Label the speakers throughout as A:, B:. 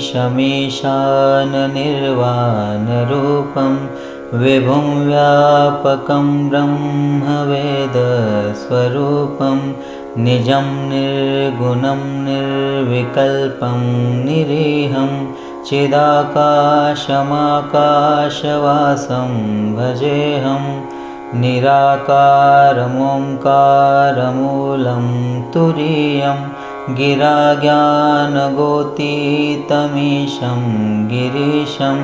A: शमीशाननिर्वाणरूपं विभुं व्यापकं ब्रह्मवेदस्वरूपं निजं निर्गुणं निर्विकल्पं निरीहं चिदाकाशमाकाशवासं भजेऽहं निराकारमोङ्कारमूलं तुरीयं गिराज्ञानगोतीतमीशं गिरीशं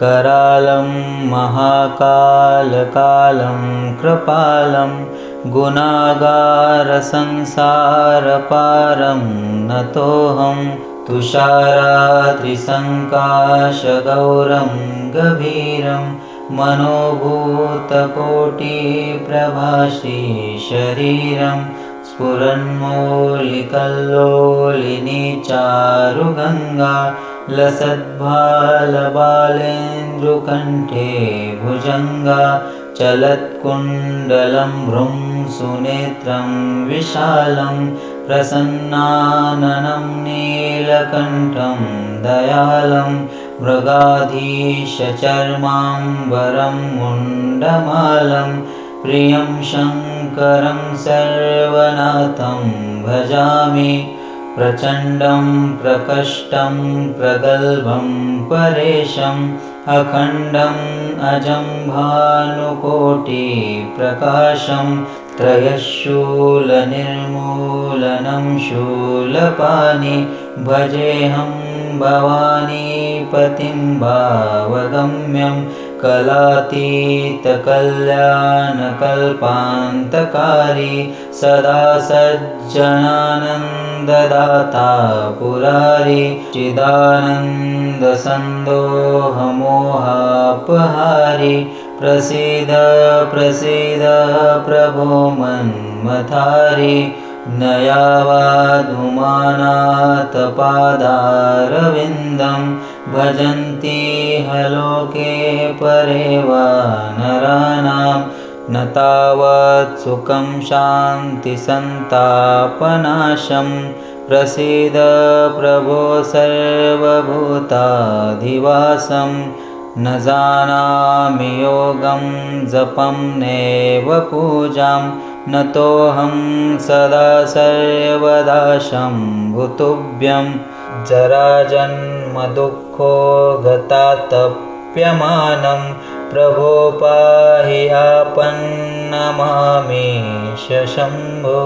A: करालं महाकालकालं कृपालं गुणागारसंसारपारं नतोऽहं तुषारात्रिसङ्काशगौरं गभीरं मनोभूतकोटिप्रभाषी शरीरं स्फुरन्मौलिकल्लोलिनी चारुगङ्गा लसद्भालबालेन्दुकण्ठे भुजङ्गा चलत्कुण्डलं भ्रुं सुनेत्रं विशालं प्रसन्नाननं नीलकण्ठं दयालं मृगाधीशचर्माम्बरं मुण्डमालं प्रियं शङ्करं सर्वनाथं भजामि। प्रचण्डं प्रकष्टं प्रगल्भं परेशम् अखण्डम् अजं भानुकोटिप्रकाशं त्रयशूलनिर्मूलनं शूलपानि भजेऽहं भवानीपतिं भावगम्यं कलातीतकल्याणकल्पान्तकारी सदा सज्जनानन्ददाता पुरारी प्रसीद प्रभो मन्मथारि नयावाधुमानाथपादारविन्दं भजन्ति हलोके परे वा नराणां न तावत् सुखं शान्तिसन्तापनाशं प्रसीद प्रभो सर्वभूताधिवासं न जानामि योगं जपं नैव पूजां नतोऽहं सदा सर्वदा शम्भुतुभ्यं जराजन्मदुःखो गतातप्यमानं प्रभो पाहि आपन्नमामेश शम्भो